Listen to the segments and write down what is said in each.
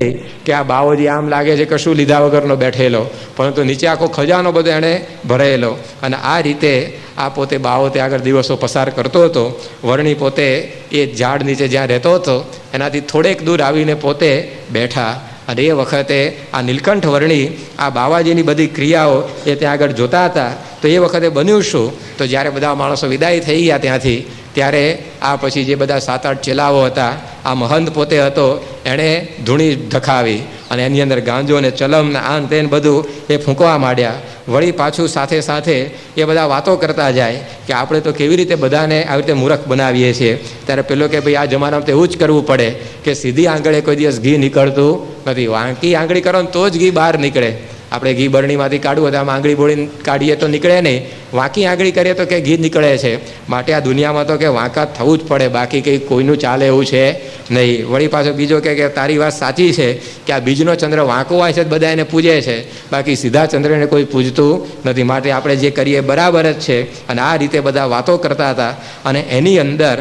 કે આ બાવજી આમ લાગે છે કશું લીધા વગરનો બેઠેલો. પરંતુ નીચે આખો ખજાનો બધો એણે ભરેલો. અને આ રીતે આ પોતે બાવો તે આગળ દિવસો પસાર કરતો હતો. વર્ણી પોતે એ ઝાડ નીચે જ્યાં રહેતો હતો, એનાથી થોડેક દૂર આવીને પોતે બેઠા. અને એ વખતે આ નીલકંઠ વર્ણી, આ બાવાજીની બધી ક્રિયાઓ એ ત્યાં આગળ જોતા હતા. તો એ વખતે બન્યું શું? તો જ્યારે બધા માણસો વિદાય થઈ ગયા ત્યાંથી, ત્યારે આ પછી જે બધા સાત આઠ ચેલાઓ હતા આ મહંત પોતે હતો, એણે ધૂણી ધખાવી અને એની અંદર ગાંજો ને ચલમ ને આન તેન બધું એ ફૂંકવા માંડ્યા. વળી પાછું સાથે સાથે એ બધા વાતો કરતા જાય કે આપણે તો કેવી રીતે બધાને આવી રીતે મૂરખ બનાવીએ છીએ. ત્યારે પેલો કે ભાઈ, આ જમાનામાં તો એવું જ કરવું પડે કે સીધી આંગળે કોઈ દિવસ ઘી નીકળતું નથી. વાંકી આંગળી કરો તો જ ઘી બહાર નીકળે. આપણે ઘી બરણીમાંથી કાઢવું તો આમ આંગળી બોળીને કાઢીએ તો નીકળે નહીં. વાંકી આંગળી કરીએ તો કે ઘી નીકળે છે. માટે આ દુનિયામાં તો કે વાંકા થવું જ પડે, બાકી કંઈ કોઈનું ચાલે એવું છે નહીં. વળી પાછો બીજો કે તારી વાત સાચી છે કે આ બીજનો ચંદ્ર વાંકો હોય છે બધા એને પૂજે છે. બાકી સીધા ચંદ્રને કોઈ પૂજતું નથી. માટે આપણે જે કરીએ બરાબર જ છે. અને આ રીતે બધા વાતો કરતા હતા. અને એની અંદર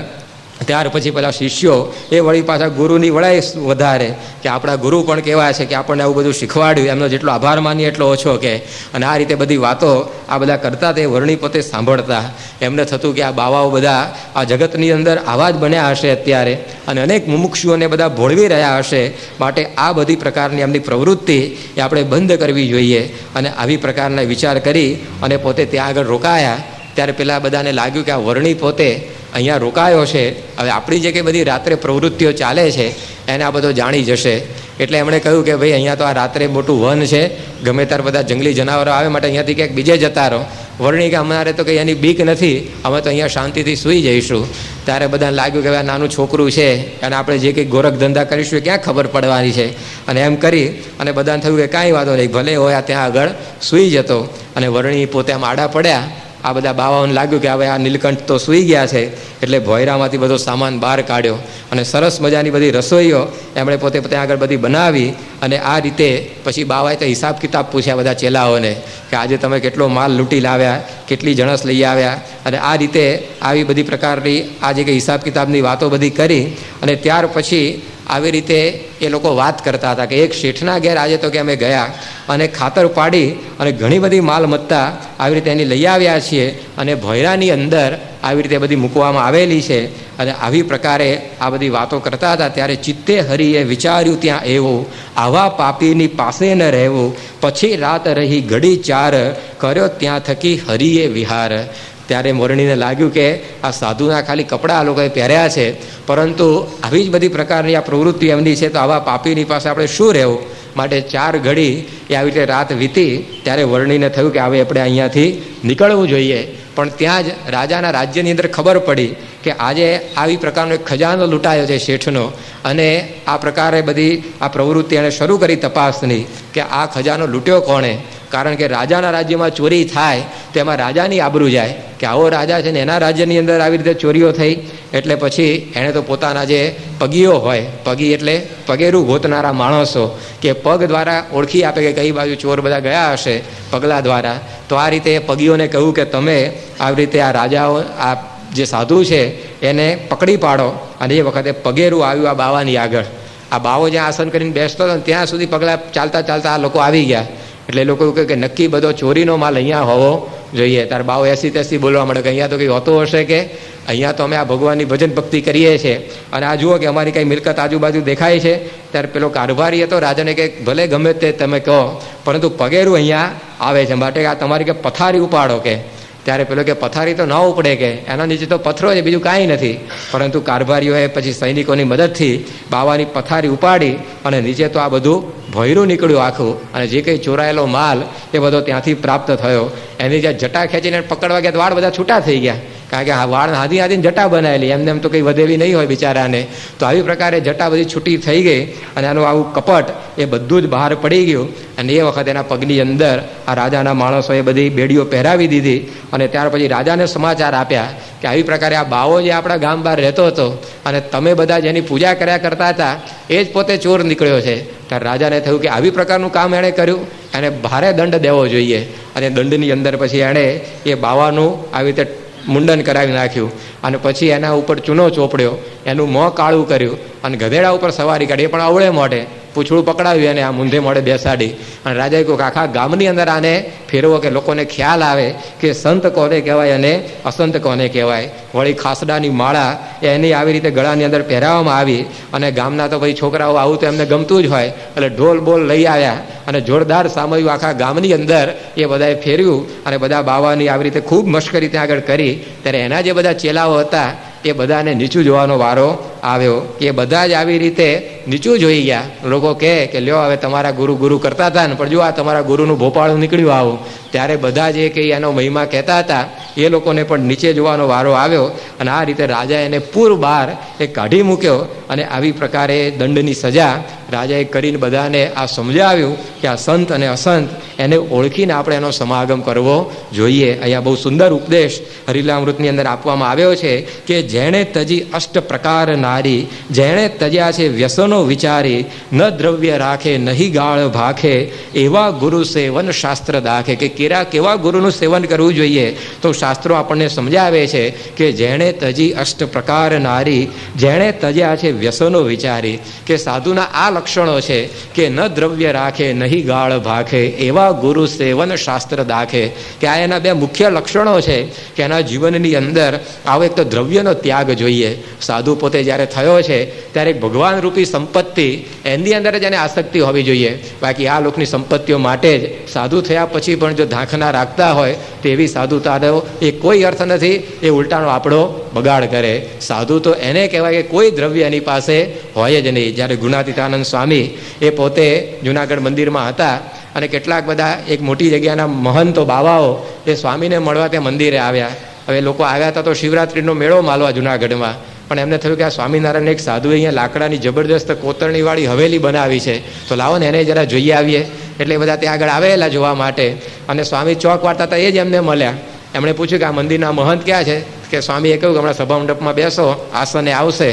ત્યાર પછી પેલા શિષ્યો એ વળી પાછા ગુરુની વળાય વધારે કે આપણા ગુરુ પણ કેવા છે કે આપણને આવું બધું શીખવાડ્યું, એમનો જેટલો આભાર માનીએ એટલો ઓછો કે. અને આ રીતે બધી વાતો આ બધા કરતા તે વર્ણી પોતે સાંભળતા. એમને થતું કે આ બાવાઓ બધા આ જગતની અંદર આવા જ બન્યા હશે અત્યારે. અને અનેક મુમુક્ષુઓને બધા ભોળવી રહ્યા હશે. માટે આ બધી પ્રકારની એમની પ્રવૃત્તિ એ આપણે બંધ કરવી જોઈએ. અને આવી પ્રકારના વિચાર કરી અને પોતે ત્યાં આગળ રોકાયા. ત્યારે પેલા બધાને લાગ્યું કે આ વર્ણી પોતે અહીંયા રોકાયો છે. હવે આપણી જે કંઈ બધી રાત્રે પ્રવૃત્તિઓ ચાલે છે, એને આ બધો જાણી જશે. એટલે એમણે કહ્યું કે ભાઈ અહીંયા તો આ રાત્રે મોટું વન છે, ગમે ત્યારે બધા જંગલી જનાવરો આવે માટે અહીંયાથી ક્યાંક બીજે જતા રહો. વર્ણી કે અમારે તો કંઈ એની બીક નથી, અમે તો અહીંયા શાંતિથી સૂઈ જઈશું. ત્યારે બધાને લાગ્યું કે આ નાનું છોકરું છે, અને આપણે જે કંઈ ગોરખ ધંધા કરીશું એ ક્યાં ખબર પડવાની છે? અને એમ કરી, અને બધાને થયું કે કાંઈ વાંધો નહીં, ભલે હોય ત્યાં આગળ સૂઈ જતો. અને વર્ણી પોતે આમ આડા પડ્યા આ બધા બાવાઓને લાગ્યું કે હવે આ નીલકંઠ તો સૂઈ ગયા છે. એટલે ભોયરામાંથી બધો સામાન બહાર કાઢ્યો અને સરસ મજાની બધી રસોઈઓ એમણે પોતે પોતે આગળ બધી બનાવી અને આ રીતે પછી બાવાએ તો હિસાબ કિતાબ પૂછ્યા બધા ચેલાઓને કે આજે તમે કેટલો માલ લૂંટી લાવ્યા, કેટલી જણસ લઈ આવ્યા અને આ રીતે આવી બધી પ્રકારની આ જે કંઈ હિસાબ કિતાબની વાતો બધી કરી અને ત્યાર પછી આવી રીતે એ લોકો વાત કરતા હતા કે એક શેઠના ઘેર આજે તો કે અમે ગયા અને ખાતર પાડી અને ઘણી બધી માલમત્તા આવી રીતે એની લઈ આવ્યા છીએ અને ભૈરાની અંદર આવી રીતે બધી મૂકવામાં આવેલી છે અને આવી પ્રકારે આ બધી વાતો કરતા હતા. ત્યારે ચિત્તે હરિએ વિચાર્યું, ત્યાં એવું આવા પાપીની પાસે ન રહેવું. પછી રાત રહી, ઘડી ચાર. કર્યો ત્યાં થકી હરિએ વિહાર. ત્યારે મોરણીને લાગ્યું કે આ સાધુના ખાલી કપડાં આ લોકોએ પહેર્યા છે, પરંતુ આવી જ બધી પ્રકારની આ પ્રવૃત્તિ એમની છે, તો આવા પાપીની પાસે આપણે શું રહેવું? માટે ચાર ઘડી એ આવી રીતે રાત વીતી, ત્યારે વર્ણીને થયું કે હવે આપણે અહીંયાથી નીકળવું જોઈએ. પણ ત્યાં જ રાજાના રાજ્યની અંદર ખબર પડી કે આજે આવી પ્રકારનો એક ખજાનો લૂંટાયો છે શેઠનો, અને આ પ્રકારે બધી આ પ્રવૃત્તિ એણે શરૂ કરી તપાસની કે આ ખજાનો લૂંટ્યો કોણે? કારણ કે રાજાના રાજ્યમાં ચોરી થાય, તો એમાં રાજાની આબરૂ જાય કે આવો રાજા છે ને એના રાજ્યની અંદર આવી રીતે ચોરીઓ થઈ, એટલે પછી એણે તો પોતાના જે પગીઓ હોય, પગી એટલે પગેરું ગોતનારા માણસો કે પગ દ્વારા ઓળખી આપે કે કઈ બાજુ ચોર બધા ગયા હશે પગલા દ્વારા, તો આ રીતે પગીઓને કહ્યું કે તમે આવી રીતે આ રાજાઓ, આ જે સાધુ છે એને પકડી પાડો અને એ વખતે પગેરું આવ્યું આ બાવાની આગળ. આ બાવો જ્યાં આસન કરીને બેસતો હતો ત્યાં સુધી પગલાં ચાલતા ચાલતા આ લોકો આવી ગયા. એટલે એ લોકો કહે કે નક્કી બધો ચોરીનો માલ અહીંયા હોવો જોઈએ. તાર બાવ એસી તેસી બોલવા મળે કે અહીંયા તો કંઈ હોતો હશે કે? અહીંયા તો અમે આ ભગવાનની ભજન ભક્તિ કરીએ છીએ અને આ જુઓ કે અમારી કંઈ મિલકત આજુબાજુ દેખાય છે. ત્યારે પેલો કારભારી હતો, રાજાને કે ભલે ગમે તે તમે કહો, પરંતુ પગેરું અહીંયા આવે છે. માટે આ તમારી કે પથારી ઉપાડો કે. ત્યારે પેલો કે, પથારી તો ન ઉપડે કે. એના નીચે તો પથરો છે, બીજું કાંઈ નથી. પરંતુ કારભારીઓએ પછી સૈનિકોની મદદથી બાવાની પથારી ઉપાડી અને નીચે તો આ બધું ભોયરું નીકળ્યું આખું અને જે કંઈ ચોરાયેલો માલ એ બધો ત્યાંથી પ્રાપ્ત થયો. એની જે જટા ખેંચીને પકડવા ગયા તો વાળ બધા છૂટા થઈ ગયા. કારણ કે આ વાળ હાથી હાથીને જટા બનાવેલી એમને એમ તો કંઈ વધેલી નહીં હોય બિચારાને. તો આવી પ્રકારે જટા બધી છૂટી થઈ ગઈ અને આનું આવું કપટ એ બધું જ બહાર પડી ગયું અને એ વખત એના પગની અંદર આ રાજાના માણસોએ બધી બેડીઓ પહેરાવી દીધી અને ત્યાર પછી રાજાને સમાચાર આપ્યા કે આવી પ્રકારે આ બાવો જે આપણા ગામ બહાર રહેતો હતો અને તમે બધા જેની પૂજા કર્યા કરતા હતા, એ જ પોતે ચોર નીકળ્યો છે. ત્યારે રાજાને થયું કે આવી પ્રકારનું કામ એણે કર્યું, એને ભારે દંડ દેવો જોઈએ. અને દંડની અંદર પછી એણે એ બાવાનું આવી રીતે મુંડન કરાવી નાખ્યું. અને પછી એના ઉપર ચૂનો ચોપડ્યો, એનું મોં કાળું કર્યું અને ગધેડા ઉપર સવારી કાઢી. એ પણ અવળે મોઢે. પૂછડું પકડાવ્યું અને આ મૂંધે મોડે બેસાડી. અને રાજાએ કહ્યું આખા ગામની અંદર આને ફેરવો કે લોકોને ખ્યાલ આવે કે સંત કોને કહેવાય અને અસંત કોને કહેવાય. વળી ખાસડાની માળા એની આવી રીતે ગળાની અંદર પહેરાવવામાં આવી અને ગામના તો ભાઈ છોકરાઓ આવું તો એમને ગમતું જ હોય. એટલે ઢોલ બોલ લઈ આવ્યા અને જોરદાર સામયું આખા ગામની અંદર એ બધાએ ફેર્યું અને બધા બાવાની આવી રીતે ખૂબ મશ્કરી ત્યાં આગળ કરી. ત્યારે એના જે બધા ચેલાઓ હતા એ બધાને નીચું જોવાનો વારો આવ્યો. કે બધા જ આવી રીતે નીચું જોઈ ગયા. લોકો કહે કે, લ્યો, હવે તમારા ગુરુ ગુરુ કરતા હતા ને, પણ જો આ તમારા ગુરુનું ભોપાળું નીકળ્યું આવું. ત્યારે બધા જે કંઈ એનો મહિમા કહેતા હતા, એ લોકોને પણ નીચે જોવાનો વારો આવ્યો અને આ રીતે રાજા એને પૂર બાર એ કાઢી મૂક્યો અને આવી પ્રકારે દંડની સજા રાજાએ કરીને બધાને આ સમજાવ્યું કે આ સંત અને અસંત એને ઓળખીને આપણે એનો સમાગમ કરવો જોઈએ. અહીંયા બહુ સુંદર ઉપદેશ હરિલામૃતની અંદર આપવામાં આવ્યો છે કે, જેણે તજી અષ્ટ પ્રકાર નારી, જેણે તજ્યા છે વ્યસનો વિચારી, ન દ્રવ્ય રાખે, નહીં ગાળ ભાખે, એવા ગુરુ સેવન શાસ્ત્ર દાખે. કે કેરા કેવા ગુરુનું સેવન કરવું જોઈએ? તો શાસ્ત્રો આપણને સમજાવે છે કે જેણે તજી અષ્ટ પ્રકાર નારી, જેણે તજ્યા છે વ્યસનો વિચારી, કે સાધુના આ લક્ષણો છે કે ન દ્રવ્ય રાખે, નહીં ગાળ ભાખે, એવા ગુરુ સેવન શાસ્ત્ર દાખે. કે આ એના બે મુખ્ય લક્ષણો છે કે એના જીવનની અંદર આવો એક તો દ્રવ્યનો ત્યાગ જોઈએ. સાધુ પોતે જ્યારે થયો છે, ત્યારે ભગવાન રૂપી સંપત્તિ, એની અંદર જ એને આસક્તિ હોવી જોઈએ. બાકી આ લોકની સંપત્તિઓ માટે જ સાધુ થયા પછી પણ જો ધાંખના રાખતા હોય, તો એવી સાધુતાનો એ કોઈ અર્થ નથી. એ ઉલટાનો આપણો બગાડ કરે. સાધુ તો એને કહેવાય કે કોઈ દ્રવ્ય એની પાસે હોય જ નહીં. જ્યારે ગુણાતીતાનંદ સ્વામી એ પોતે જુનાગઢ મંદિરમાં હતા અને કેટલાક બધા એક મોટી જગ્યાના મહંતો બાવાઓ એ સ્વામીને મળવા તે મંદિરે આવ્યા. હવે લોકો આવ્યા હતા તો શિવરાત્રિનો મેળો માલવા જુનાગઢમાં. પણ એમને થયું કે આ સ્વામિનારાયણ એક સાધુ અહીંયા લાકડાની જબરદસ્ત કોતરણીવાળી હવેલી બનાવી છે. તો લાવો ને એને જરા જોઈએ આવીએ. એટલે બધા ત્યાં આગળ આવેલા જોવા માટે. અને સ્વામી ચોક વાળતા હતા એ જ એમને મળ્યા. એમણે પૂછ્યું કે આ મંદિરના મહંત ક્યાં છે? કે સ્વામીએ કહ્યું કે હમણાં સભા મંડપમાં બેસો, આસને આવશે.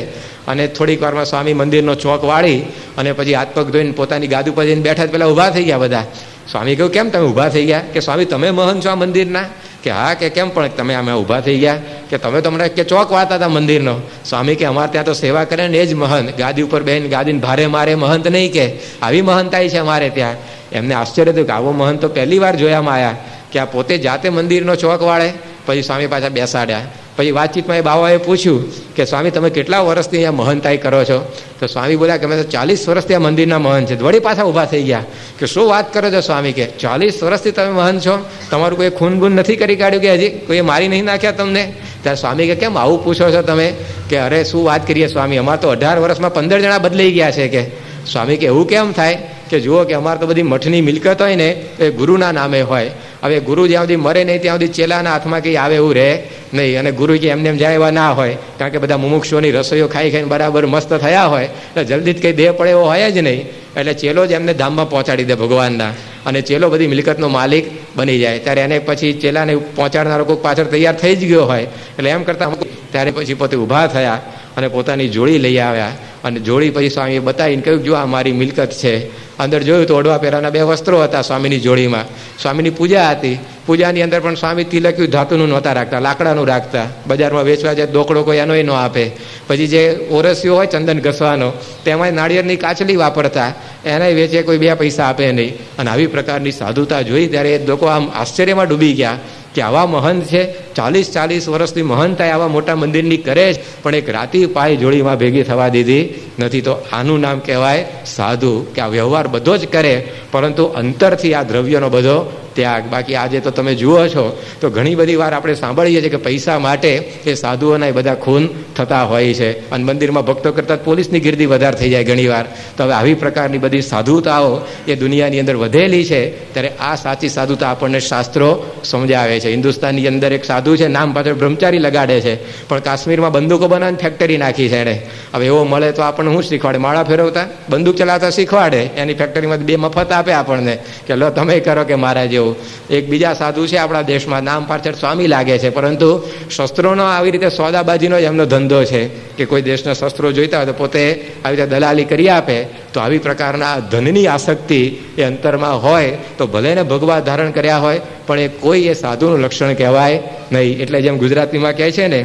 અને થોડીક વારમાં સ્વામી મંદિરનો ચોક વાળી અને પછી હાથ પગ ધોઈને પોતાની ગાદ ઉપર જઈને બેઠા પેલા ઊભા થઈ ગયા બધા. સ્વામી કહ્યું, કેમ તમે ઊભા થઈ ગયા? કે સ્વામી, તમે મહંત છો આ મંદિરના? કે હા, કે કેમ પણ તમે અમે ઊભા થઈ ગયા? કે તમે તો હમણાં કે ચોક વાળતા હતા મંદિરનો. સ્વામી કે અમારે ત્યાં તો સેવા કરે ને એ જ મહંત. ગાદી ઉપર બેન ગાદીને ભારે મારે મહંત નહીં કે. આવી મહંતાઈ છે અમારે ત્યાં. એમને આશ્ચર્ય થયું કે આવો મહંત તો પહેલી વાર જોયામાં આવ્યા કે આ પોતે જાતે મંદિરનો ચોક વાળે, પછી સ્વામી પાછા બેસાડ્યા. પછી વાતચીતમાં એ બાવાએ પૂછ્યું કે, સ્વામી, તમે કેટલા વર્ષથી અહીંયા મહંતાઈ કરો છો? તો સ્વામી બોલ્યા કે, અમે તો ચાલીસ વર્ષથી આ મંદિરના મહંત છે. વળી પાછા ઊભા થઈ ગયા કે, શું વાત કરો છો સ્વામી? કે, ચાલીસ વર્ષથી તમે મહંત છો? તમારું કોઈ ખૂનગૂન નથી કરી કાઢ્યું કે હજી? કોઈએ મારી નહીં નાખ્યા તમને? ત્યારે સ્વામી કે, કેમ આવું પૂછો છો તમે? કે, અરે, શું વાત કરીએ સ્વામી? અમારે તો અઢાર વર્ષમાં પંદર જણા બદલાઈ ગયા છે કે. સ્વામી કે, એવું કેમ થાય? કે જુઓ કે અમારે તો બધી મઠની મિલકત હોય ને એ ગુરુના નામે હોય. હવે ગુરુ જ્યાં સુધી મરે નહીં, ત્યાં સુધી ચેલાના હાથમાં કંઈ આવે એવું રહે નહીં. અને ગુરુ કે એમને એમ જાય એવા ના હોય, કારણ કે બધા મુમુક્ષોની રસોઈઓ ખાઈ ખાઈને બરાબર મસ્ત થયા હોય, એટલે જલ્દી જ કંઈ દેહ પડે એવો હોય જ નહીં. એટલે ચેલો જ એમને ધામમાં પહોંચાડી દે ભગવાનના. અને ચેલો બધી મિલકતનો માલિક બની જાય. ત્યારે એને પછી ચેલાને પહોંચાડનારો કોઈ પાછળ તૈયાર થઈ જ ગયો હોય. એટલે એમ કરતાં ત્યારે પછી પોતે ઊભા થયા અને પોતાની જોડી લઈ આવ્યા. અને જોડી પછી સ્વામીએ બતાવીને કહ્યું, જો આ મારી મિલકત છે. અંદર જોયું તો ઓડવા પહેરાના બે વસ્ત્રો હતા સ્વામીની જોડીમાં. સ્વામીની પૂજા હતી. પૂજાની અંદર પણ સ્વામી તિલક્યું ધાતુનું નહોતા રાખતા, લાકડાનું રાખતા. બજારમાં વેચવા જાય દોકડો કોઈ એનો ન આપે. પછી જે ઓરસિયો હોય ચંદન ઘસવાનો તેમાં નાળિયેરની કાચલી વાપરતા. એને વેચે કોઈ બે પૈસા આપે નહીં. અને આવી પ્રકારની સાધુતા જોઈ ત્યારે એ લોકો આમ આશ્ચર્યમાં ડૂબી ગયા. કે આવા મહંત છે, ચાલીસ ચાલીસ વર્ષથી મહંતાએ આવા મોટા મંદિરની કરે જ, પણ એક રાતી પાય જોડીમાં ભેગી થવા દીધી. નથી તો આનું નામ કહેવાય સાધુ, કે આ વ્યવહાર બધો જ કરે, પરંતુ અંતરથી આ દ્રવ્યનો બધો ત્યાગ. બાકી આજે તો તમે જુઓ છો, તો ઘણી બધી વાર આપણે સાંભળીએ છીએ કે પૈસા માટે એ સાધુઓના એ બધા ખૂન થતા હોય છે. અને મંદિરમાં ભક્તો કરતાં પોલીસની ગીર્દી વધારે થઈ જાય ઘણીવાર તો હવે આવી પ્રકારની બધી સાધુતાઓ એ દુનિયાની અંદર વધેલી છે, ત્યારે આ સાચી સાધુતા આપણને શાસ્ત્રો સમજાવે છે. હિન્દુસ્તાનની અંદર એક સાધુ છે, નામ પાછળ બ્રહ્મચારી લગાડે છે. પણ કાશ્મીરમાં બંદૂકો બનાવીને ફેક્ટરી નાખી છે એણે હવે એવો મળે તો આપણને શું શીખવાડે? માળા ફેરવતા? બંદૂક ચલાવતા શીખવાડે? એની ફેક્ટરીમાં બે મફત આપે આપણને. કે લો તમે કરો કે મારા જેવું. એક બીજા સાધુ છે, આપણા દેશમાં નામ પાછળ સ્વામી લાગે છે, પરંતુ શસ્ત્રોનો આવી રીતે સોદાબાજીનો જ એમનો ધંધો છે કે કોઈ દેશના શસ્ત્રો જોઈતા હોય તો પોતે આવી રીતે દલાલી કરી આપે, તો આવી પ્રકારના ધનની આસક્તિ એ અંતરમાં હોય, તો ભલે ને ભગવા ધારણ કર્યા હોય, પણ એ કોઈ એ સાધુનું લક્ષણ કહેવાય નહીં. એટલે જેમ ગુજરાતીમાં કહે છે ને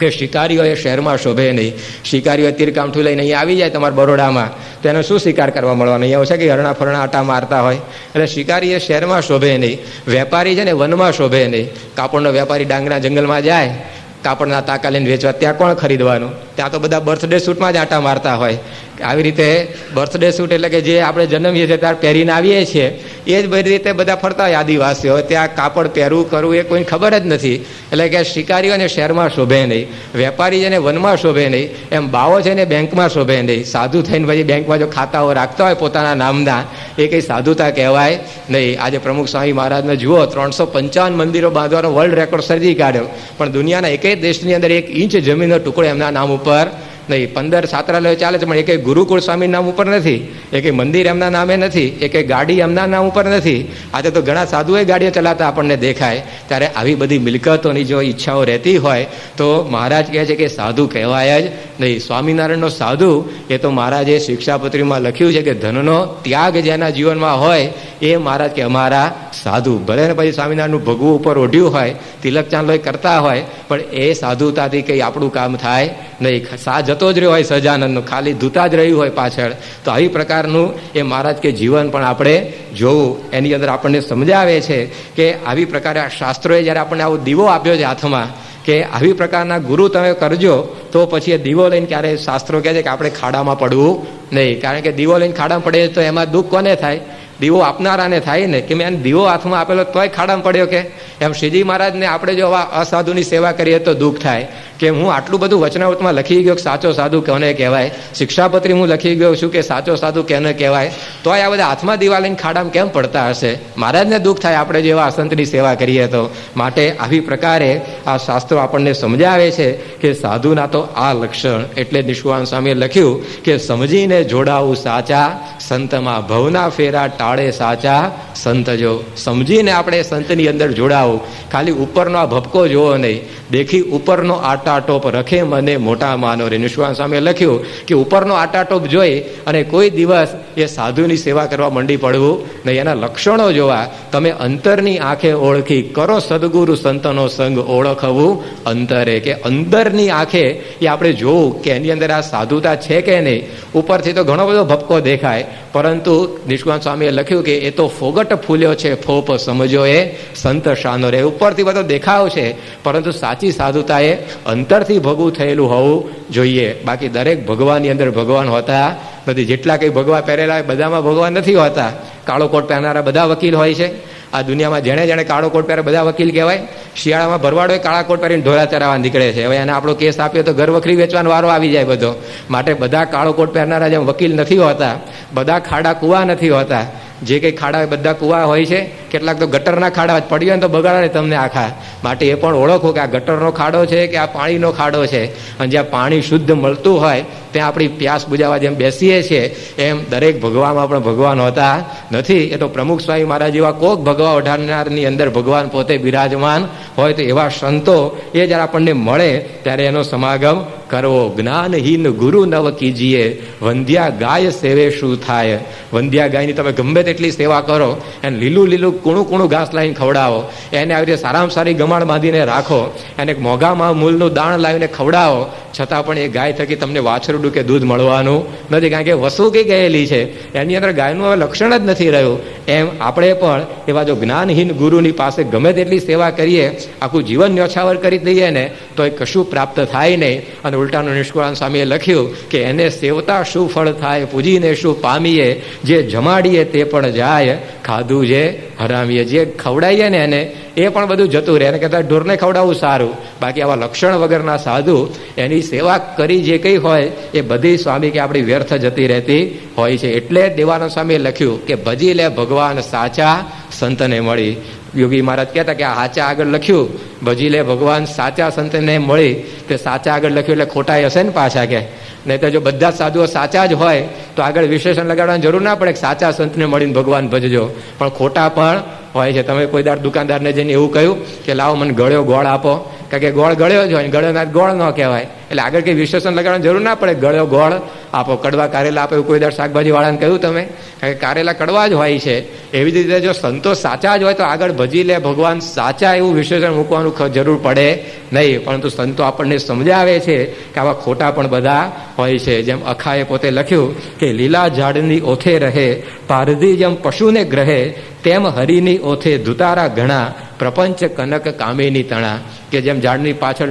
કે શિકારીઓ એ શહેરમાં શોભે નહીં. શિકારીઓ તીરકામઠું લઈને અહીંયા આવી જાય તમારા બરોડામાં, તો એને શું શિકાર કરવા મળવાનો? અહીંયા છે કે હરણા ફરણા આટા મારતા હોય. એટલે શિકારી એ શહેરમાં શોભે નહીં. વેપારી છે ને વનમાં શોભે નહીં. કાપડનો વેપારી ડાંગના જંગલમાં જાય. કાપડના તાકા લઈને વેચવા ત્યાં કોણ ખરીદવાનું? ત્યાં તો બધા બર્થડે શૂટમાં જ આટા મારતા હોય. આવી રીતે બર્થડે શૂટ એટલે કે જે આપણે જન્મીએ છીએ ત્યારે પહેરીને આવીએ છીએ, એ જ બધી રીતે બધા ફરતા આદિવાસીઓ. ત્યાં કાપડ પહેરવું, કરવું એ કોઈને ખબર જ નથી. એટલે કે શિકારીઓને શહેરમાં શોભે નહીં વેપારી છે ને વનમાં શોભે નહીં, એમ બાવો છે ને બેંકમાં શોભે નહીં. સાધુ થઈને પછી બેંકમાં જો ખાતાઓ રાખતા હોય પોતાના નામના, એ કંઈ સાધુતા કહેવાય નહીં. આજે પ્રમુખ સ્વામી મહારાજને જુઓ, ત્રણસો પંચાવન મંદિરો બાંધવાનો વર્લ્ડ રેકોર્ડ સર્જી કાઢ્યો. પણ દુનિયાના એકેય દેશની અંદર એક ઇંચ જમીનનો ટુકડો એમના નામ ઉપર para નહીં, પંદર છાત્રાલયો ચાલે છે, પણ એકે ગુરુકુળ સ્વામી નામ ઉપર નથી એકે મંદિર એમના નામે નથી એકે ગાડી એમના નામ ઉપર નથી. આજે તો ઘણા સાધુએ ગાડીઓ ચલાવતા આપણને દેખાય. ત્યારે આવી બધી મિલકતોની જો ઈચ્છાઓ રહેતી હોય, તો મહારાજ કહે છે કે સાધુ કહેવાય જ નહીં. સ્વામિનારાયણનો સાધુ, એ તો મહારાજે શિક્ષાપત્રીમાં લખ્યું છે કે ધનનો ત્યાગ જેના જીવનમાં હોય, એ મહારાજ કે અમારા સાધુ. ભલે ને પછી સ્વામિનારાયણનું ભગવું ઉપર ઓઢ્યું હોય તિલક ચાંદલોય કરતા હોય, પણ એ સાધુતાથી કંઈ આપણું કામ થાય નહીં. સા જતો જ રહ્યો હોય સજાનંદ ખાલી ધૂતા જ રહ્યું હોય પાછળ. તો આવી પ્રકારનું એ મહારાજ કે જીવન પણ આપણે જોવું. એની અંદર આપણને સમજાવે છે કે આવી પ્રકારે આ શાસ્ત્રોએ જ્યારે આપણને આવો દીવો આપ્યો છે હાથમાં, કે આવી પ્રકારના ગુરુ તમે કરજો, તો પછી એ દીવો લઈને ક્યારે શાસ્ત્રો કહે છે કે આપણે ખાડામાં પડવું નહીં. કારણ કે દીવો લઈને ખાડામાં પડે તો એમાં દુઃખ કોને થાય? દીવો આપનારાને થાય ને કે મેં દીવો હાથમાં આપેલો તોય ખાડામાં પડ્યો કે? એમ શ્રીજી મહારાજને આપણે જો આવા અસાધુની સેવા કરીએ તો દુઃખ થાય કે હું આટલું બધું વચનાવતમાં લખી ગયો સાચો સાધુ કોને કહેવાય? શિક્ષાપત્રી હું લખી ગયો છું કે સાચો સાધુ કેને કહેવાય? તોય આ બધા હાથમાં દીવા લઈને ખાડામાં કેમ પડતા હશે? મહારાજને દુઃખ થાય આપણે જેવા અસંતની સેવા કરીએ તો. માટે આવી પ્રકારે આ શાસ્ત્રો આપણને સમજાવે છે કે સાધુના તો આ લક્ષણ. એટલે નિષ્વાન સ્વામીએ લખ્યું કે સમજીને જોડાવું સાચા, સંતમાં ભવના ફેરા ટાળે સાચા સંત જો. સમજીને આપણે સંતની અંદર જોડાવું. ખાલી ઉપરનો આ ભપકો જોવો નહીં. દેખી ઉપરનો આટાટોપ રખે મને મોટા માનો રે સ્વામીએ લખ્યું કે ઉપરનો આટાટોપ જોઈ અને કોઈ દિવસ એ સાધુની સેવા કરવા મંડી પડવું નહીં. એના લક્ષણો જોવા તમે અંતરની આંખે ઓળખી કરો સદગુરુ સંતનો સંગ ઓળખવું અંતરે કે અંદરની આંખે એ આપણે જોવું કે એની અંદર આ સાધુતા છે કે નહીં. ઉપરથી તો ઘણો બધો ભપકો દેખાય, પરંતુ નિષ્કાંત સ્વામીએ લખ્યું કે એ તો ફોગટ ફૂલ્યો છે, ફોપ સમજો એ સંત શાનો રે ઉપરથી બધો દેખાવ છે, પરંતુ સાચી સાધુતા એ અંતરથી ભગવું થયેલું હોવું જોઈએ. બાકી દરેક ભગવાનની અંદર ભગવાન હોતા નથી જેટલા કંઈ ભગવા પહેરેલા હોય, બધામાં ભગવાન નથી હોતા. કાળો કોટ પહેરનારા બધા વકીલ હોય છે. આ દુનિયામાં જેણે જેણે કાળો કોટ પહેરે બધા વકીલ કહેવાય. શિયાળામાં ભરવાડો કાળા કોટ પહેરીને ઢોરા ચરાવવા નીકળે છે. હવે એને આપણો કેસ આપ્યો તો ઘર વખરી વેચવાનો વારો આવી જાય બધો. માટે બધા કાળો કોટ પહેરનારા જેમ વકીલ નથી હોતા, બધા ખાડા કુવા નથી હોતા. જે કંઈ ખાડા બધા કુવા હોય છે કેટલાક તો ગટરના ખાડા પડ્યો હોય ને તો બગાડે તમને આખા. માટે એ પણ ઓળખો કે આ ગટરનો ખાડો છે કે આ પાણીનો ખાડો છે. અને જ્યાં પાણી શુદ્ધ મળતું હોય, ત્યાં આપણી પ્યાસ બુજાવા જેમ બેસીએ છીએ, એમ દરેક ભગવાનમાં પણ ભગવાન હોતા નથી. એ તો પ્રમુખ સ્વામી મહારાજ જેવા કોક ભગવા ઓઢારનારની અંદર ભગવાન પોતે બિરાજમાન હોય તો એવા સંતો એ જ્યારે આપણને મળે, ત્યારે એનો સમાગમ કરવો. જ્ઞાનહીન ગુરુ નવ કીજીએ વંધ્યા ગાય સેવે શું થાય. વંધ્યા ગાયની તમે ગમે તેટલી સેવા કરો, એને લીલું લીલું કૂણું કૂણું ઘાસ લાવીને ખવડાવો. એને આવી રીતે સારામાં સારી ગમાણ બાંધીને રાખો. એને મોંઘામાં મૂલનું દાણ લાવીને ખવડાવો. છતાં પણ એ ગાય થકી તમને વાછરડું કે દૂધ મળવાનું નથી. કારણ કે વસુ કઈ ગયેલી છે. એની અંદર ગાયનું હવે લક્ષણ જ નથી રહ્યું. એમ આપણે પણ એવા જો જ્ઞાનહીન ગુરુની પાસે ગમે તેટલી સેવા કરીએ, આખું જીવન ન્યોછાવર કરી દઈએ ને તો એ કશું પ્રાપ્ત થાય નહીં. અને ઉલટાનું નિષ્કુળાન સ્વામીએ લખ્યું કે એને સેવતા શું ફળ થાય, પૂજીને શું પામીએ, જે જમાડીએ તે પણ જાય, ખાધું જે હરામીએ જે ખવડાવીએ ને એને એ પણ બધું જતું રહે. એને કહેતા ઢોરને ખવડાવવું સારું. બાકી આવા લક્ષણ વગરના સાધુ એની સેવા કરી જે કંઈ હોય, એ બધી સ્વામી કે આપણી વ્યર્થ જતી રહેતી હોય છે. એટલે દેવાનંદ સ્વામીએ લખ્યું કે, ભજી લે ભગવાન સાચા સંતને મળી. યોગી મહારાજ કહેતા કે, આ સાચા આગળ લખ્યું, ભજી લે ભગવાન સાચા સંતને મળી. તે સાચા આગળ લખ્યું એટલે ખોટા હશે ને પાછા કે? નહીં તો જો બધા જ સાધુઓ સાચા જ હોય, તો આગળ વિશેષણ લગાડવાની જરૂર ના પડે સાચા સંતને મળીને ભગવાન ભજજો. પણ ખોટા પણ હોય છે. તમે કોઈ દાર દુકાનદારને જઈને એવું કહ્યું કે, લાવો, મને ગળ્યો ગોળ આપો. કારણ કે ગોળ ગળ્યો જ હોય ગળ્યો ગોળ ન કહેવાય. એટલે આગળ કંઈ વિશેષણ લગાડવાની જરૂર ના પડે. ગળ્યો ગોળ, આપો કડવા કારેલા આપો એવું કોઈ દર શાકભાજી વાળાને કહ્યું તમે? કે કારેલા કડવા જ હોય છે. એવી રીતે જો સંતો સાચા જ હોય તો આગળ ભજી લે, ભગવાન સાચા એવું વિશેષણ મૂકવાનું જરૂર પડે નહીં. પરંતુ સંતો આપણને સમજાવે છે કે આવા ખોટા પણ બધા હોય છે. જેમ અખાએ પોતે લખ્યું કે લીલા ઝાડની ઓથે રહે, પારધી જેમ પશુને ગ્રહે, તેમ હરિની ઓથે ધુતારા ઘણા. પ્રપંચ કનક કામિની તણા કે જેમ ઝાડની પાછળ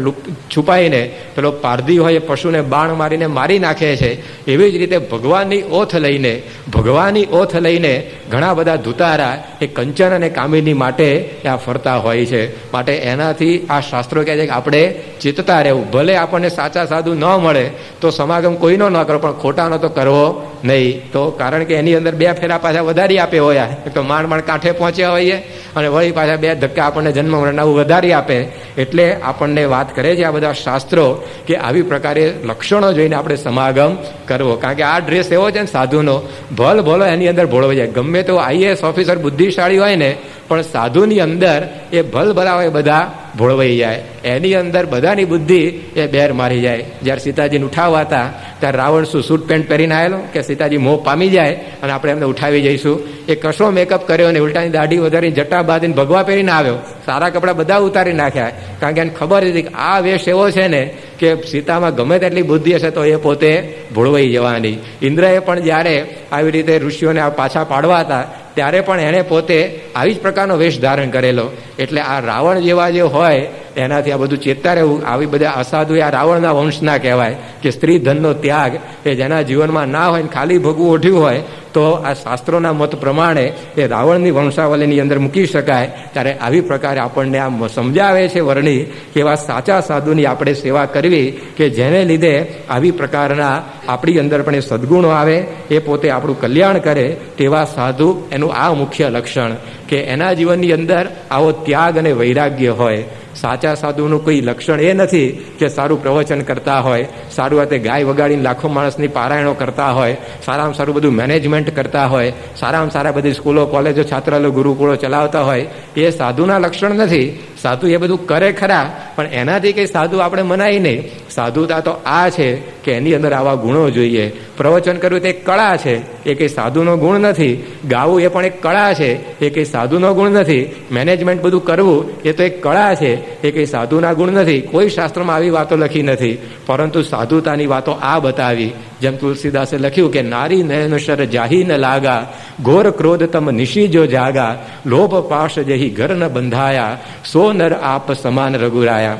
છુપાઈને પેલો પારધી હોય પશુને બાણ મારીને મારી નાખે છે, એવી જ રીતે ભગવાનની ઓથ લઈને, ભગવાનની ઓથ લઈને ઘણા બધા ધુતારા એ કંચન અને કામિની માટે આ ફરતા હોય છે. માટે એનાથી આ શાસ્ત્રો કહે છે કે આપણે ચિતતા રહેવું. ભલે આપણને સાચા સાધુ ન મળે તો સમાગમ કોઈનો ન કરો, પણ ખોટાનો તો કરવો નહીં. તો કારણ કે એની અંદર બે ફેરા પાછા વધારી આપે હોય તો માંડ માંડ કાંઠે પહોંચ્યા હોઈએ અને વળી પાછા બે ધક્કા આપણને જન્મ મરણવું વધારી આપે, એટલે આપણને વાત કરે છે આ બધા શાસ્ત્રો કે આવી પ્રકારે લક્ષણો જોઈને આપણે સમાગમ કરવો. કારણ કે આ ડ્રેસ એવો છે ને સાધુનો, ભલ ભલો એની અંદર ભોળવાઈ જાય. ગમે તો આઈએએસ ઓફિસર બુદ્ધિશાળી હોય ને, પણ સાધુની અંદર એ ભલ ભલા હોય બધા ભોળવાઈ જાય. એની અંદર બધાની બુદ્ધિ એ બેર મારી જાય. જ્યારે સીતાજીને ઉઠાવવા હતા ત્યારે રાવણ શું સૂટ પેન્ટ પહેરીને આવેલો? કે સીતાજી મોં પામી જાય અને આપણે એમને ઉઠાવી જઈશું. એ કશો મેકઅપ કર્યો અને ઉલટાની દાઢી વધારીને જટા બાંધીને ભગવા પહેરીને આવ્યો. સારા કપડાં બધા ઉતારી નાખ્યા. કારણ કે એને ખબર હતી કે આ વેશ એવો છે ને કે સીતામાં ગમે તેટલી બુદ્ધિ હશે તો એ પોતે ભોળવાઈ જવાની. ઇન્દ્રએ પણ જ્યારે આવી રીતે ઋષિઓને પાછા પાડવા હતા ત્યારે પણ એણે પોતે આવી જ પ્રકારનો વેશ ધારણ કરેલો. એટલે આ રાવણ જેવા જે હોય, એનાથી આ બધું ચેતતા રહેવું. આવી બધા અસાધુ આ રાવણના વંશના કહેવાય કે સ્ત્રી ધનનો ત્યાગ એ જેના જીવનમાં ના હોય ખાલી ભગવું ઓઢ્યું હોય તો આ શાસ્ત્રોના મત પ્રમાણે એ રાવણની વંશાવલીની અંદર મૂકી શકાય. ત્યારે આવી પ્રકારે આપણને આમ સમજાવે છે વર્ણી કે એવા સાચા સાધુની આપણે સેવા કરવી કે જેને લીધે આવી પ્રકારના આપણી અંદર પણ એ સદગુણો આવે, એ પોતે આપણું કલ્યાણ કરે તેવા સાધુ એનું આ મુખ્ય લક્ષણ કે એના જીવનની અંદર આવો ત્યાગ અને વૈરાગ્ય હોય. સાચા સાધુનું કોઈ લક્ષણ એ નથી કે સારું પ્રવચન કરતા હોય, સારું આ ગાય વગાડીને લાખો માણસની પારાયણો કરતા હોય, સારામાં સારું બધું મેનેજમેન્ટ કરતા હોય, સારામાં સારા બધી સ્કૂલો, કોલેજો, છાત્રાલય, ગુરુકુળો ચલાવતા હોય, એ સાધુના લક્ષણ નથી. સાધુ એ બધું કરે ખરા, પણ એનાથી કંઈ સાધુ આપણે મનાય નહીં. સાધુતા તો આ છે કે એની અંદર આવા ગુણો જોઈએ. પ્રવચન કરવું તે કળા છે, એ કંઈ સાધુનો ગુણ નથી. ગાવું એ પણ એક કળા છે, એ કંઈ સાધુનો ગુણ નથી. મેનેજમેન્ટ બધું કરવું એ તો એક કળા છે, એ કંઈ સાધુના ગુણ નથી. કોઈ શાસ્ત્રમાં આવી વાતો લખી નથી. પરંતુ સાધુતાની વાતો આ બતાવી. જેમ તુલસીદાસે લખ્યું કે, નારી નયનુસર જાહી ન લાગા, ઘોર ક્રોધ તમ નિશી જાગા, લોભ પાશ જહી ઘર ન બંધાયા, સો નર આપ સમાન રઘુરાયા.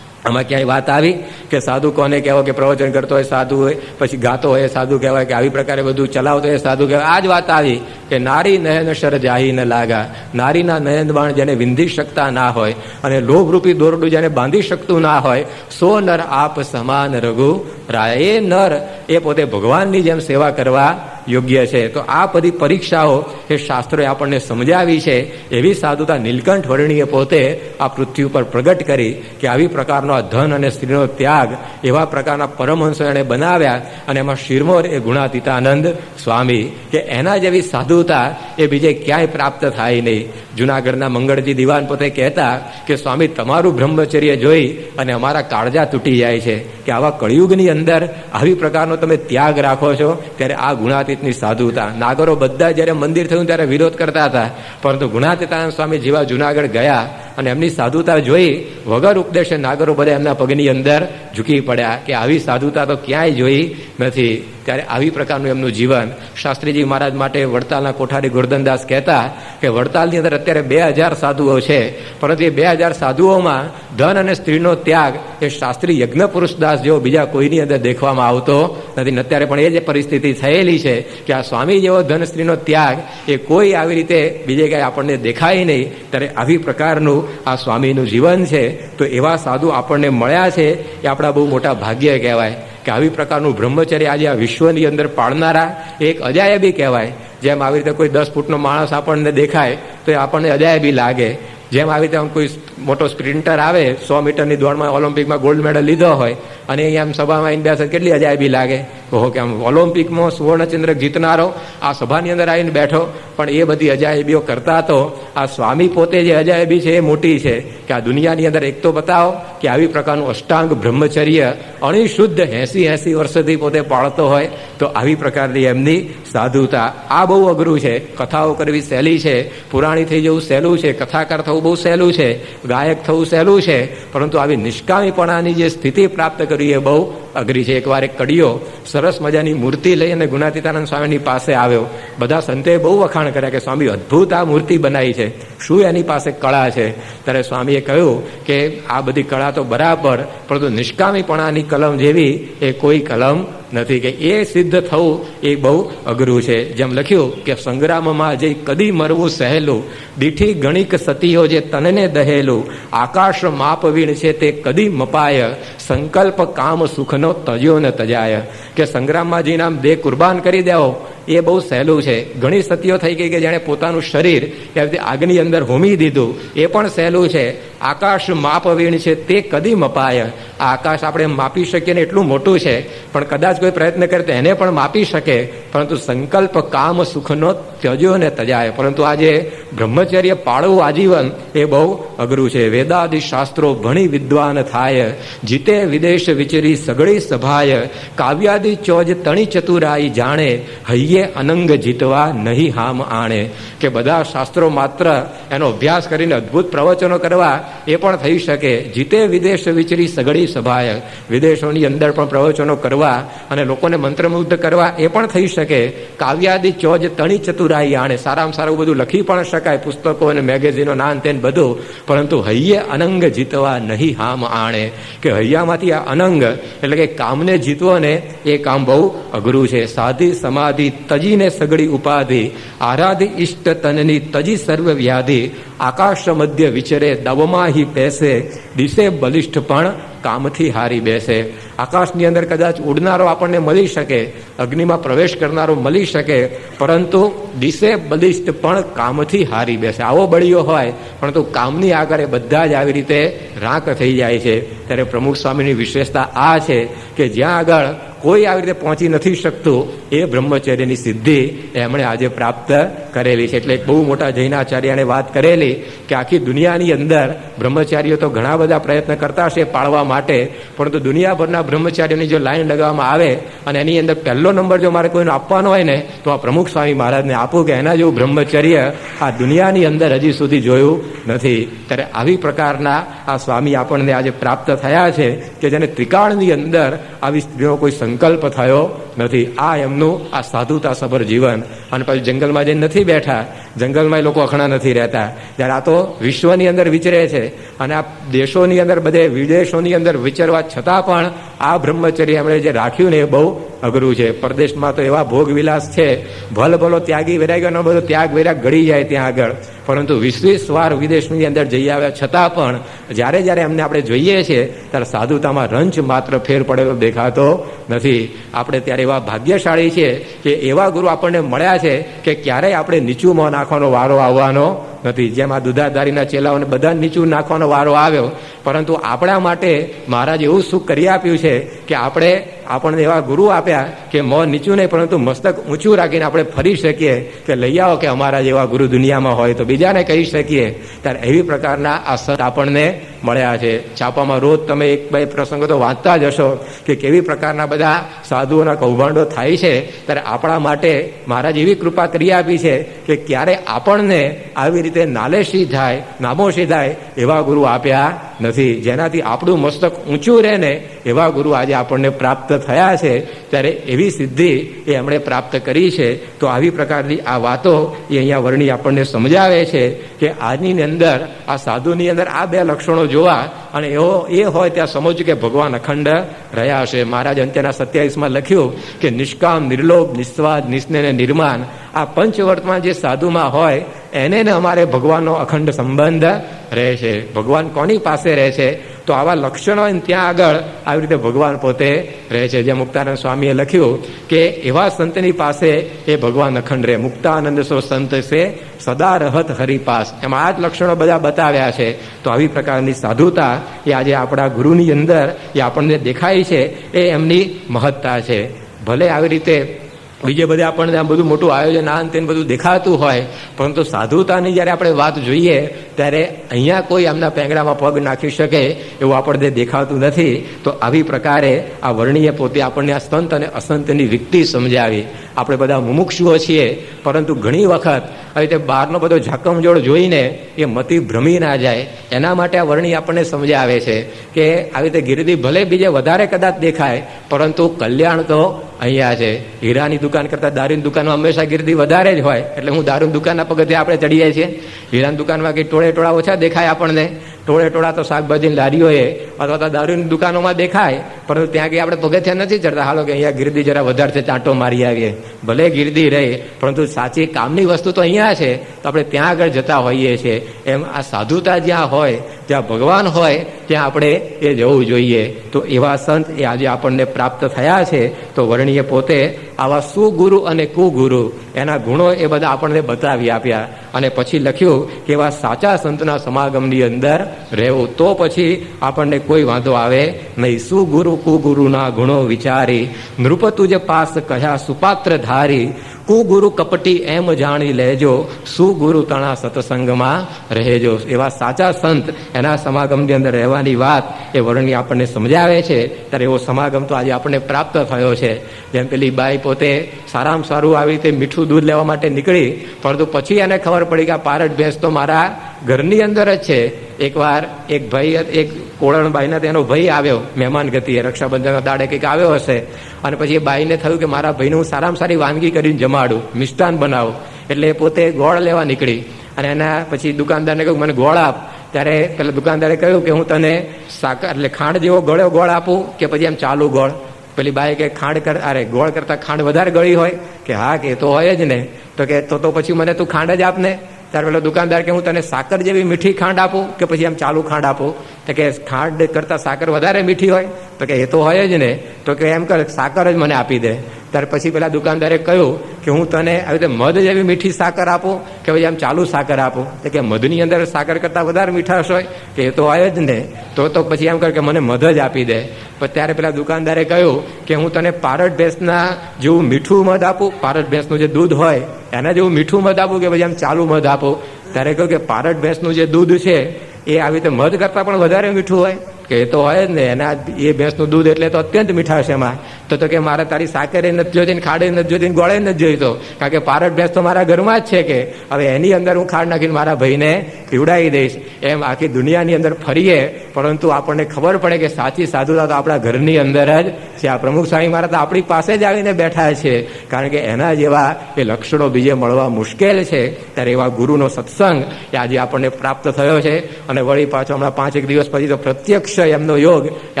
આમાં ક્યાંય વાત આવી કે સાધુ કોને કહેવો કે પ્રવચન કરતો હોય, સાધુ હોય, પછી ગાતો હોય, સાધુ કહેવાય કે આવી પ્રકારે બધું ચલાવતો હોય, સાધુ કહેવાય. આ જ વાત આવી કે નારી નયન શર જાહી ન લાગા. નારીના નયન બાણ જેને વિંધી શકતા ના હોય અને લોભરૂપી દોરડું જેને બાંધી શકતું ના હોય, સો નર આપ સમાન રઘુ રાય એ નર. એ પોતે ભગવાનની જેમ સેવા કરવા યોગ્ય છે. તો આ બધી પરીક્ષાઓ એ શાસ્ત્રોએ આપણને સમજાવી છે. એવી સાધુતા નીલકંઠ વર્ણીએ પોતે આ પૃથ્વી ઉપર પ્રગટ કરી કે આવી પ્રકારનો ધન અને સ્ત્રીનો ત્યાગ એવા પ્રકારના પરમહંસો એણે બનાવ્યા અને એમાં શિરમોર એ ગુણાતીતાનંદ સ્વામી કે એના જેવી સાધુતા એ બીજે ક્યાંય પ્રાપ્ત થાય નહીં. જુનાગઢના મંગળજી દિવાન પોતે કહેતા કે સ્વામી તમારું બ્રહ્મચર્ય જોઈ અને અમારા કાળજા તૂટી જાય છે. કે આવા કળિયુગની અંદર આવી પ્રકારનો તમે ત્યાગ રાખો છો, ત્યારે આ ગુણાતીતની સાધુતા. નાગરો બધા જ્યારે મંદિર થયું ત્યારે વિરોધ કરતા હતા. પરંતુ ગુણાતીતાનંદ સ્વામી જેવા જુનાગઢ ગયા અને એમની સાધુતા જોઈ વગર ઉપદેશે નાગરો બધા એમના પગની અંદર ઝૂકી પડ્યા કે આવી સાધુતા તો ક્યાંય જોઈ નથી. ત્યારે આવી પ્રકારનું એમનું જીવન શાસ્ત્રીજી મહારાજ માટે વડતાલના કોઠારી ગોરધનદાસ કહેતા કે વડતાલની અંદર અત્યારે બે હજાર સાધુઓ છે, પરંતુ એ બે હજાર સાધુઓમાં ધન અને સ્ત્રીનો ત્યાગ એ શાસ્ત્રી યજ્ઞ પુરુષદાસ જેવો બીજા કોઈની અંદર દેખવામાં આવતો નથી. અત્યારે પણ એ જ પરિસ્થિતિ થયેલી છે કે આ સ્વામી જેવો ધન સ્ત્રીનો ત્યાગ એ કોઈ આવી રીતે બીજે કાંઈ આપણને દેખાય નહીં. ત્યારે આવી પ્રકારનું આ સ્વામીનું જીવન છે, તો એવા સાધુ આપણને મળ્યા છે એ આપણા બહુ મોટા ભાગ્ય કહેવાય. કે આવી પ્રકારનું બ્રહ્મચર્ય આજે આ વિશ્વની અંદર પાળનારા એક અજાયબી કહેવાય. જેમ આવી રીતે કોઈ દસ ફૂટનો માણસ આપણને દેખાય, તો એ આપણને અજાયબી લાગે. જેમ આવી રીતે આમ કોઈ મોટો સ્પ્રિન્ટર આવે, સો મીટરની દોડમાં ઓલિમ્પિકમાં ગોલ્ડ મેડલ લીધો હોય, અને અહીંયા આમ સભામાં બેસે કેટલી અજાયબી લાગે. ઓહો કે આમ ઓલિમ્પિકમાં સુવર્ણચંદ્રક જીતનારો આ સભાની અંદર આવીને બેઠો. પણ એ બધી અજાયબીઓ કરતા તો આ સ્વામી પોતે જે અજાયબી છે એ મોટી છે. કે આ દુનિયાની અંદર એક તો બતાવો કે આવી પ્રકારનું અષ્ટાંગ બ્રહ્મચર્ય અણિશુદ્ધ એસી એસી વર્ષથી પોતે પાળતો હોય, તો આવી પ્રકારની એમની સાધુતા આ બહુ અઘરું છે. કથાઓ કરવી સહેલી છે. પુરાણી થઈ જવું સહેલું છે. કથાકાર થવું બહુ સહેલું છે. ગાયક થવું સહેલું છે. પરંતુ આવી નિષ્કામીપણાની જે સ્થિતિ પ્રાપ્ત કરવી એ બહુ અઘરી છે. એકવાર એક કડીઓ સરસ મજાની મૂર્તિ લઈ અને ગુણાતીતાનંદ સ્વામીની પાસે આવ્યો. બધા સંતે બહુ વખાણ કર્યા કે, સ્વામી, અદ્ભુત આ મૂર્તિ બનાવી છે. શું એની પાસે કળા છે? ત્યારે સ્વામીએ કહ્યું કે, આ બધી કળા તો બરાબર, પરંતુ નિષ્કામીપણાની કલમ જેવી એ કોઈ કલમ નથી કે એ સિદ્ધ થવું એ બહુ અઘરું છે. જેમ લખ્યું કે સંગ્રામમાં જે કદી મરવું સહેલું, દીઠી ગણિક સતીઓ જે તનને દહેલું, આકાશ માપવીણ છે તે કદી મપાય, સંકલ્પ કામ સુખનો તજ્યો ને તજાય. કે સંગ્રામમાં જઈને આમ દેહ કુરબાન કરી દેવો એ બહુ સહેલું છે. ઘણી સતીઓ થઈ ગઈ કે જેણે પોતાનું શરીર રીતે આગની અંદર હોમી દીધું, એ પણ સહેલું છે. આકાશ માપવીણ છે, તે કદી મપાય. આ આકાશ આપણે માપી શકીએ ને એટલું મોટું છે. પણ કદાચ કોઈ પ્રયત્ન કરે તો એને પણ માપી શકે. પરંતુ સંકલ્પ કામ સુખનો ત્યજ્યો. ને તજાય પરંતુ આજે બ્રહ્મચર્ય પાળવું આજીવન એ બહુ અઘરું છે. વેદાદિ શાસ્ત્રો ભણી વિદ્વાન થાય. જીતે વિદેશ વિચરી સગળી સભાય. કાવ્યાદિ ચોજ તણી ચતુરાઈ જાણે. હૈયે અનંગ જીતવા નહીં હામ આણે. કે બધા શાસ્ત્રો માત્ર એનો અભ્યાસ કરીને અદ્ભુત પ્રવચનો કરવા એ પણ થઈ શકે. જીતે વિદેશ વિચરી સગળી સભાય. વિદેશોની અંદર પણ પ્રવચનો કરવા અને લોકોને મંત્રમુગ્ધ કરવા એ પણ થઈ શકે. કાવ્યાદિ ચોજ તણી ચતુરાઈ આણે. સારામાં સારું બધું લખી પણ શકાય, પુસ્તકો અને મેગેઝીનો નાન તેન બધું. પરંતુ હૈયે અનંગ જીતવા નહીં હામ આણે. કે હૈયામાંથી આ અનંગ, એટલે કે કામને જીતવો ને, એ કામ બહુ અઘરું છે. સાધી સમાધિ તજીને સગડી ઉપાધિ, આરાધિ ઇષ્ટ તનની તજી સર્વ વ્યાધિ. આકાશ મધ્ય વિચરે દવમાં હિ પેસે દિશે બલિષ્ઠ પણ કામથી હારી બેસે. આકાશની અંદર કદાચ ઉડનારો આપણને મળી શકે, અગ્નિમાં પ્રવેશ કરનારો મળી શકે, પરંતુ દિશે બલિષ્ઠ પણ કામથી હારી બેસે. આવો બળીયો હોય પરંતુ કામની આગળ બધા જ આવી રીતે રાંક થઈ જાય છે. ત્યારે પ્રમુખ સ્વામીની વિશેષતા આ છે કે જ્યાં આગળ કોઈ આવી રીતે પહોંચી નથી શકતું એ બ્રહ્મચર્યની સિદ્ધિ એમણે આજે પ્રાપ્ત કરેલી છે. એટલે બહુ મોટા જૈનાચાર્યને વાત કરેલી કે આખી દુનિયાની અંદર બ્રહ્મચારીઓ તો ઘણા બધા પ્રયત્ન કરતા હશે પાળવા માટે, પરંતુ દુનિયાભરના બ્રહ્મચારીઓની જો લાઈન લગાવવામાં આવે અને એની અંદર પહેલો નંબર જો મારે કોઈને આપવાનો હોય ને, તો આ પ્રમુખ સ્વામી મહારાજને આપું કે એના જેવું બ્રહ્મચર્ય આ દુનિયાની અંદર હજી સુધી જોયું નથી. ત્યારે આવી પ્રકારના આ સ્વામી આપણને આજે પ્રાપ્ત થયા છે કે જેને ત્રિકાળની અંદર આવી સ્ત્રીનો કોઈ સંકલ્પ થયો નથી. આ એમનું આ સાધુતા સભર જીવન. અને પછી જંગલમાં જઈને નથી બેઠા. જંગલમાં લોકો અખણા નથી રહેતા. જ્યારે આ તો વિશ્વની અંદર વિચરે છે. અને આ દેશોની અંદર બધે વિદેશોની અંદર વિચરવા છતાં પણ આ બ્રહ્મચર્ય એમણે જે રાખ્યું ને એ બહુ અઘરું છે. પરદેશમાં તો એવા ભોગ વિલાસ છે. ભલ ભલો ત્યાગી વૈરાગ્યનો બધો ત્યાગ વૈરાગ ઘડી જાય ત્યાં આગળ. પરંતુ વીસ વાર વિદેશની અંદર જઈ આવ્યા છતાં પણ જ્યારે જ્યારે એમને આપણે જોઈએ છીએ ત્યારે સાધુતામાં રંચ માત્ર ફેર પડેલો દેખાતો નથી. આપણે ત્યારે એવા ભાગ્યશાળી છીએ કે એવા ગુરુ આપણને મળ્યા છે કે ક્યારેય આપણે નીચું મોં નાખવાનો વારો આવવાનો નથી. જેમ આ દુધાધારીના ચેલાઓને બધા નીચું નાખવાનો વારો આવ્યો, પરંતુ આપણા માટે મહારાજ એવું સુખ કરી આપ્યું છે કે આપણે આપણને એવા ગુરુ આપ્યા કે મોં નીચું નહીં, પરંતુ મસ્તક ઊંચું રાખીને આપણે ફરી શકીએ કે લઈ આવો કે અમારા જેવા ગુરુ દુનિયામાં હોય તો બીજાને કહી શકીએ. ત્યારે એવી પ્રકારના આ સત આપણને મળ્યા છે. છાપામાં રોજ તમે એક બે પ્રસંગો તો વાંચતા જ હશો કે કેવી પ્રકારના બધા સાધુઓના કૌભાંડો થાય છે. ત્યારે આપણા માટે મહારાજ એવી કૃપા કરી આપી છે કે ક્યારે આપણને આવી રીતે નાલેશી થાય, નામોશી થાય, એવા ગુરુ આપ્યા નથી. જેનાથી આપણું મસ્તક ઊંચું રહે ને, એવા ગુરુ આજે આપણને પ્રાપ્ત થયા છે. ત્યારે એવી સિદ્ધિ એ એમણે પ્રાપ્ત કરી છે. તો આવી પ્રકારની આ વાતો એ અહીંયા વર્ણી આપણને સમજાવે છે કે આજની અંદર, આ સાધુની અંદર આ બે લક્ષણો જોવા અને એવો એ હોય ત્યાં સમજવું કે ભગવાન અખંડ રહ્યા છે. મહારાજ અંત્યના સત્યાવીસમાં લખ્યું કે નિષ્કામ, નિર્લોભ નિસ્વાદ નિસ્નેહ નિર્માણ આ પંચવર્તમાં જે સાધુમાં હોય, એને ને અમારે ભગવાનનો અખંડ સંબંધ રહે છે. ભગવાન કોની પાસે રહે છે? તો આવા લક્ષણો ત્યાં આગળ આવી રીતે ભગવાન પોતે રહે છે. જે મુક્તાનંદ સ્વામીએ લખ્યું કે એવા સંતની પાસે એ ભગવાન અખંડ રહે. મુક્તાનંદ સો સંત છે સદા રહત હરિપાસ એમાં આ જ લક્ષણો બધા બતાવ્યા છે. તો આવી પ્રકારની સાધુતા એ આજે આપણા ગુરુની અંદર એ આપણને દેખાય છે. એ એમની મહત્તા છે. ભલે આવી રીતે બીજે બધે આપણને આ બધું મોટું આયોજન આ અંતે બધું દેખાતું હોય, પરંતુ સાધુતાની જ્યારે આપણે વાત જોઈએ, ત્યારે અહીંયા કોઈ એમના પેંગડામાં પગ નાખી શકે એવું આપણને દેખાતું નથી. તો આવી પ્રકારે આ વર્ણીએ પોતે આપણને આ સંત અને અસંતની વિકતિ સમજાવી. આપણે બધા મુમુક્ષુઓ છીએ, પરંતુ ઘણી વખત આવી રીતે બહારનો બધો ઝાકમજોડ જોઈને એ મતિ ભ્રમી ના જાય. એના માટે આ વર્ણી આપણને સમજાવે છે કે આવી રીતે ગીરદી ભલે બીજે વધારે કદાચ દેખાય, પરંતુ કલ્યાણ તો અહીંયા છે. હીરાની દુકાન કરતાં દારૂની દુકાનમાં હંમેશા ગીરદી વધારે જ હોય. એટલે હું દારૂની દુકાનના પગથે આપણે ચડી જાય છીએ. હીરાની દુકાનમાં કંઈ ટોળે ટોળા ઓછા દેખાય આપણને. ટોળે ટોળા તો શાકભાજીની લારીઓએ અથવા તો દારૂની દુકાનોમાં દેખાય, પરંતુ ત્યાં કંઈ આપણે પગથિયા નથી ચડતા. હાલો કે અહીંયા ગીરદી જરા વધારે છે, ચાંટો મારી આવીએ. ભલે ગીરદી રહે, પરંતુ સાચી કામની વસ્તુ તો અહીંયા છે, તો આપણે ત્યાં આગળ જતા હોઈએ છીએ. એમ આ સાધુતા જ્યાં હોય, જ્યાં ભગવાન હોય, ત્યાં આપણે એ જવું જોઈએ. તો એવા સંત એ આજે આપણને પ્રાપ્ત થયા છે, તો વર્ણીએ પોતે આવા સુગુરુ અને કુગુરુ, એના ગુણો એ બધા આપણને બતાવી આપ્યા. અને પછી લખ્યું કે એવા સાચા સંતના સમાગમની અંદર રહેવું. તો પછી આપણને કોઈ વાંધો આવે નહીં. સુગુરુ, કુગુરુના ગુણો વિચારી નૃપતુજ પાસ કહ્યા સુપાત્ર ધારી. કુગુરુ કપટી એમ જાણી લેજો, સુગુરુ તણા સત્સંગમાં રહેજો. એવા સાચા સંત એના સમાગમની અંદર રહેવાની વાત એ વર્ણની આપણને સમજાવે છે. ત્યારે એવો સમાગમ તો આજે આપણને પ્રાપ્ત થયો છે. જેમ પેલી બાઈ પોતે સારામાં સારું આવી રીતે મીઠું દૂધ લેવા માટે નીકળી, પરંતુ પછી એને ખબર પડી કે આ પારટ ભેંસ તો મારા ઘરની અંદર જ છે. એકવાર એક ભાઈ એક કોળણબાઈને તેનો ભાઈ આવ્યો, મહેમાન ગતિએ, રક્ષાબંધનના દાડે કંઈક આવ્યો હશે. અને પછી એ બાઈને થયું કે મારા ભાઈને હું સારામાં સારી વાનગી કરીને જમાડું, મિષ્ટાન બનાવું. એટલે એ પોતે ગોળ લેવા નીકળી. અને એના પછી દુકાનદારને કહ્યું, મને ગોળ આપ. ત્યારે પેલા દુકાનદારે કહ્યું કે હું તને સાકર એટલે ખાંડ જેવો ગળ્યો ગોળ આપું કે પછી એમ ચાલુ ગોળ. પેલી બાઈ કે, ખાંડ કર અરે, ગોળ કરતા ખાંડ વધારે ગળી હોય? કે, હા, કે તો હોય જ ને. તો કે, તો તો પછી મને તું ખાંડ જ આપને. ત્યારે પેલો દુકાનદાર કે હું તને સાકર જેવી મીઠી ખાંડ આપું કે પછી આમ ચાલુ ખાંડ આપું? તો કે ખાંડ કરતા સાકર વધારે મીઠી હોય? તો કે એ તો હોય જ ને. તો કે એમ કર, સાકર જ મને આપી દે. ત્યારે પછી પેલા દુકાનદારે કહ્યું કે હું તને આવી રીતે મધ જેવી મીઠી સાકર આપું, કે ભાઈ આમ ચાલુ સાકર આપો. તો કે મધની અંદર સાકર કરતા વધારે મીઠાશ હોય, કે એ તો હોય જ ને, તો તો પછી એમ કર કે મને મધ જ આપી દે. પણ ત્યારે પેલા દુકાનદારે કહ્યું કે હું તને પારટ ભેંસના જેવું મીઠું મધ આપું. પારટ ભેંસનું જે દૂધ હોય, એના જેવું મીઠું મધ આપું કે પછી આમ ચાલુ મધ આપો. ત્યારે કહ્યું કે પારટ ભેંસનું જે દૂધ છે, એ આવી રીતે મધ કરતાં પણ વધારે મીઠું હોય. કે એ તો હોય ને એના એ ભેંસનું દૂધ એટલે તો અત્યંત મીઠાશ એમાં. તો તો કે મારે તારી સાકરે નથી જોતી ને ખાડે નથી જોતી ગોળે નથી જોઈતો. કારણ કે પારટ ભેંસ તો મારા ઘરમાં જ છે કે, હવે એની અંદર હું ખાડ નાખીને મારા ભાઈને પીવડાવી દઈશ. એમ આખી દુનિયાની અંદર ફરીએ, પરંતુ આપણને ખબર પડે કે સાચી સાધુતા તો આપણા ઘરની અંદર જ છે. આ પ્રમુખ સ્વામી મારા તો આપણી પાસે જ આવીને બેઠા છે. કારણ કે એના જેવા એ લક્ષણો બીજે મળવા મુશ્કેલ છે. ત્યારે એવા ગુરુનો સત્સંગ એ આજે આપણને પ્રાપ્ત થયો છે. અને વળી પાછો હમણાં પાંચ એક દિવસ પછી તો પ્રત્યક્ષ એમનો યોગ એ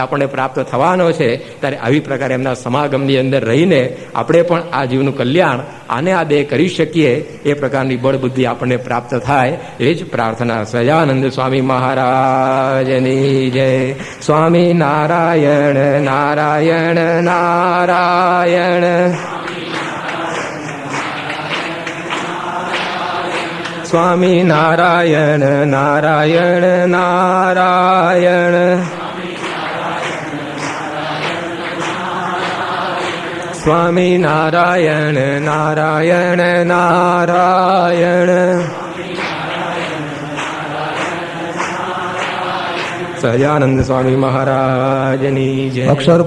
આપણને પ્રાપ્ત થવાનો છે. ત્યારે આવી પ્રકારે એમના સમાગમની અંદર રહીને આપણે પણ આ જીવનું કલ્યાણ, આને આ દેહ કરી શકીએ, એ પ્રકારની બળબુદ્ધિ આપણને પ્રાપ્ત થાય. એ જ પ્રાર્થના સજાનંદ સ્વામી મહારાજની જય. સ્વામી નારાયણ નારાયણ નારાયણ. સ્વામી નારાયણ નારાયણ નારાયણ. સ્વામી નારાયણ નારાયણ નારાયણ. સહજાનંદ સ્વામી મહારાજની જય. અક્ષર